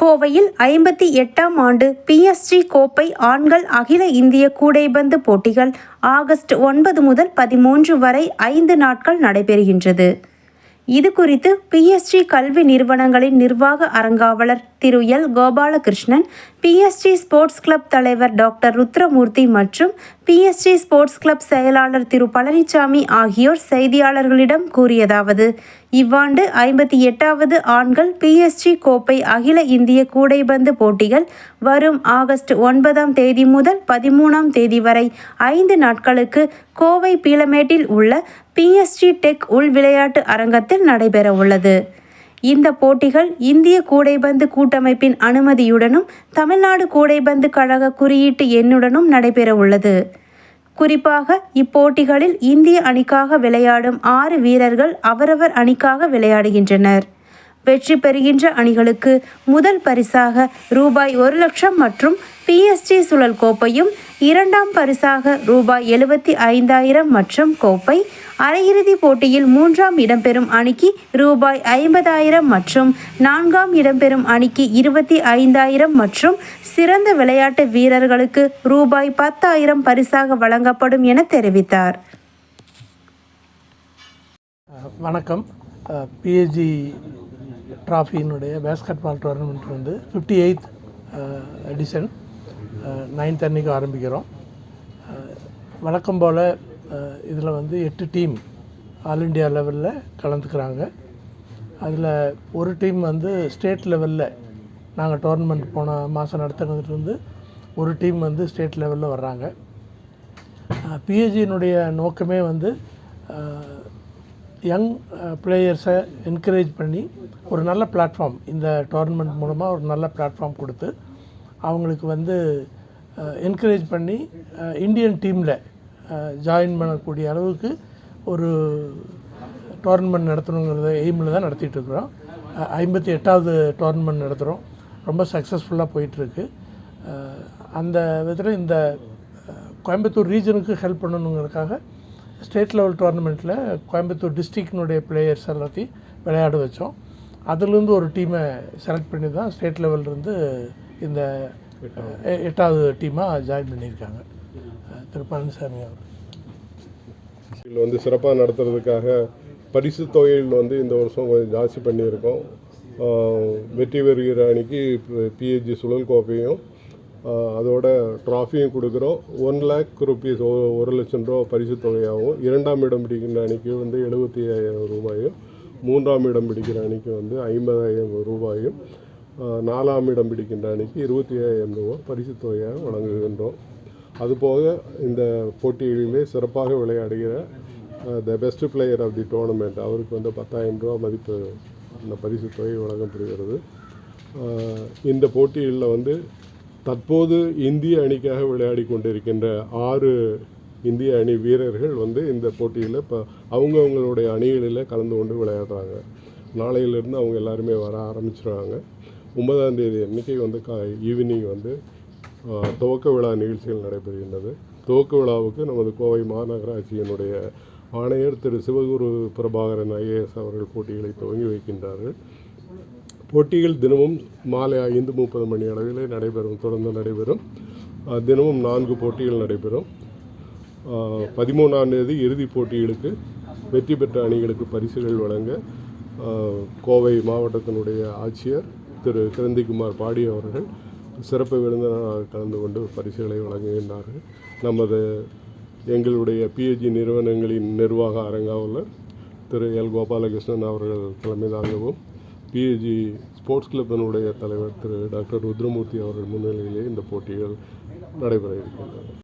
கோவையில் ஐம்பத்தி எட்டாம் ஆண்டு பிஎஸ்ஜி கோப்பை ஆண்கள் அகில இந்திய கூடைபந்து போட்டிகள் ஆகஸ்ட் ஒன்பது முதல் பதிமூன்று வரை ஐந்து நாட்கள் நடைபெறுகின்றது. இது குறித்து பிஎஸ்ஜி கல்வி நிறுவனங்களின் நிர்வாக அறங்காவலர் திரு L. Gopalakrishnan PSG sports club தலைவர் டாக்டர் ருத்ரமூர்த்தி மற்றும் பிஎஸ்ஜி ஸ்போர்ட்ஸ் கிளப் செயலாளர் திரு பழனிசாமி ஆகியோர் செய்தியாளர்களிடம் கூறியதாவது இவ்வாண்டு ஐம்பத்தி எட்டாவது ஆண்கள் பிஎஸ்ஜி கோப்பை அகில இந்திய கூடைபந்து போட்டிகள் வரும் ஆகஸ்ட் ஒன்பதாம் தேதி முதல் பதிமூணாம் தேதி வரை ஐந்து நாட்களுக்கு கோவை பீளமேட்டில் உள்ள பிஎஸ்ஜி டெக் உள் விளையாட்டு அரங்கத்தில் நடைபெற உள்ளது இந்த போட்டிகள் இந்திய கூடைபந்து கூட்டமைப்பின் அனுமதியுடனும் தமிழ்நாடு கூடைபந்து கழக குறியீட்டு எண்ணுடனும் நடைபெற உள்ளது. குறிப்பாக இப்போட்டிகளில் இந்திய அணிக்காக விளையாடும் ஆறு வீரர்கள் அவரவர் அணிக்காக விளையாடுகின்றனர். வெற்றி பெறுகின்ற அணிகளுக்கு முதல் பரிசாக ரூபாய் ஒரு லட்சம் மற்றும் பிஎஸ்டி சுழல் கோப்பையும் இரண்டாம் பரிசாக ரூபாய் எழுபத்தி ஐந்தாயிரம் மற்றும் கோப்பை அரையிறுதிப் போட்டியில் மூன்றாம் இடம்பெறும் அணிக்கு ரூபாய் ஐம்பதாயிரம் மற்றும் நான்காம் இடம்பெறும் அணிக்கு இருபத்தி ஐந்தாயிரம் மற்றும் சிறந்த விளையாட்டு வீரர்களுக்கு ரூபாய் பத்தாயிரம் பரிசாக வழங்கப்படும் என தெரிவித்தார். வணக்கம். பிஎஸ்டி ட்ராஃபியினுடைய பேஸ்கெட் பால் டோர்னமெண்ட் வந்து ஃபிஃப்டி எயித் எடிஷன் நைன்த் அன்னைக்கு ஆரம்பிக்கிறோம். Uh, வழக்கம் போல் uh, இதில் வந்து எட்டு டீம் ஆல் இண்டியா லெவலில் கலந்துக்கிறாங்க. அதில் ஒரு டீம் வந்து ஸ்டேட் லெவலில் நாங்கள் டோர்னமெண்ட் போன மாதம் நடத்துனதுலேருந்து ஒரு டீம் வந்து ஸ்டேட் லெவலில் வர்றாங்க. Uh, பிஹெச்சியினுடைய நோக்கமே வந்து யங் பிளேயர்ஸை என்கரேஜ் பண்ணி ஒரு நல்ல பிளாட்ஃபார்ம் இந்த டோர்னமெண்ட் மூலமாக ஒரு நல்ல பிளாட்ஃபார்ம் கொடுத்து அவங்களுக்கு வந்து uh, என்கரேஜ் பண்ணி இந்தியன் டீமில் ஜாயின் பண்ணக்கூடிய அளவுக்கு ஒரு டோர்னமெண்ட் நடத்தணுங்கிறத எய்மில் தான் நடத்திட்டுருக்குறோம் ஐம்பத்தி எட்டாவது டோர்னமெண்ட் நடத்துகிறோம் ரொம்ப சக்ஸஸ்ஃபுல்லாக போயிட்டுருக்கு. அந்த விதத்தில் இந்த கோயம்புத்தூர் ரீஜனுக்கு ஹெல்ப் பண்ணணுங்கிறதுக்காக ஸ்டேட் லெவல் டோர்னமெண்ட்டில் கோயம்புத்தூர் டிஸ்ட்ரிக்டினுடைய பிளேயர்ஸ் எல்லாத்தையும் விளையாட வச்சோம். அதுலேருந்து ஒரு டீமை செலக்ட் பண்ணி தான் ஸ்டேட் லெவல்லேருந்து இந்த எட்டாவது டீமாக ஜாயின் பண்ணியிருக்காங்க. திரு பழனிசாமி அவர் இதில் வந்து சிறப்பாக நடத்துறதுக்காக பரிசு தொகையில் வந்து இந்த வருஷம் கொஞ்சம் ஜாஸ்தி பண்ணியிருக்கோம். வெற்றி பெறுகிற அணிக்கு பிஹெச்சி சுழல் கோப்பையும் அதோட ட்ராஃபியும் கொடுக்குறோம். ஒன் லேக் ருபீஸ் ஒரு லட்சம் ரூபா பரிசு தொகையாகவும் இரண்டாம் இடம் பிடிக்கின்ற அணிக்கு வந்து எழுபத்தி ஐயாயிரம் ரூபாயும் மூன்றாம் இடம் பிடிக்கிற அணிக்கு வந்து ஐம்பதாயிரம் ரூபாயும் நாலாம் இடம் பிடிக்கின்ற அணிக்கு இருபத்தி ஐயாயிரம் ரூபாய் பரிசு தொகையாக வழங்குகின்றோம். அதுபோக இந்த போட்டிகளிலே சிறப்பாக விளையாடுகிற the best player of the tournament அவருக்கு வந்து பத்தாயிரம் ரூபா மதிப்பு அந்த பரிசு தொகை வழங்கப்படுகிறது. இந்த போட்டிகளில் வந்து தற்போது இந்திய அணிக்காக விளையாடி கொண்டிருக்கின்ற ஆறு இந்திய அணி வீரர்கள் வந்து இந்த போட்டியில் இப்போ அவங்கவுங்களுடைய அணிகளில் கலந்து கொண்டு விளையாடுறாங்க. நாளையிலிருந்து அவங்க எல்லாருமே வர ஆரம்பிச்சிடுறாங்க ஒன்பதாம் தேதி அன்னைக்கு வந்து கா ஈவினிங் வந்து துவக்க விழா நிகழ்ச்சிகள் நடைபெறுகின்றது. துவக்க விழாவுக்கு நமது கோவை மாநகராட்சியினுடைய ஆணையர் திரு சிவகுரு பிரபாகரன் ஐஏஎஸ் அவர்கள் போட்டிகளை துவங்கி வைக்கின்றார்கள். போட்டிகள் தினமும் மாலை ஐந்து முப்பது மணி அளவிலே நடைபெறும் தொடர்ந்து நடைபெறும். தினமும் நான்கு போட்டிகள் நடைபெறும். பதிமூணாம் தேதி இறுதிப் போட்டிகளுக்கு வெற்றி பெற்ற அணிகளுக்கு பரிசுகள் வழங்க கோவை மாவட்டத்தினுடைய ஆட்சியர் திரு கிரந்திகுமார் பாடி அவர்கள் சிறப்பு விருந்தினராக கலந்து கொண்டு பரிசுகளை வழங்குகின்றார்கள் நமது எங்களுடைய பிஹெச்சி நிறுவனங்களின் நிர்வாக அரங்காவலர் திரு எல். கோபாலகிருஷ்ணன் அவர்கள் தலைமை தாங்கவும் பிஏஜி ஸ்போர்ட்ஸ் கிளப்பினுடைய தலைவர் திரு டாக்டர் ருத்ரமூர்த்தி அவர்கள் முன்னிலையிலே இந்த போட்டிகள் நடைபெற இருக்கின்றன.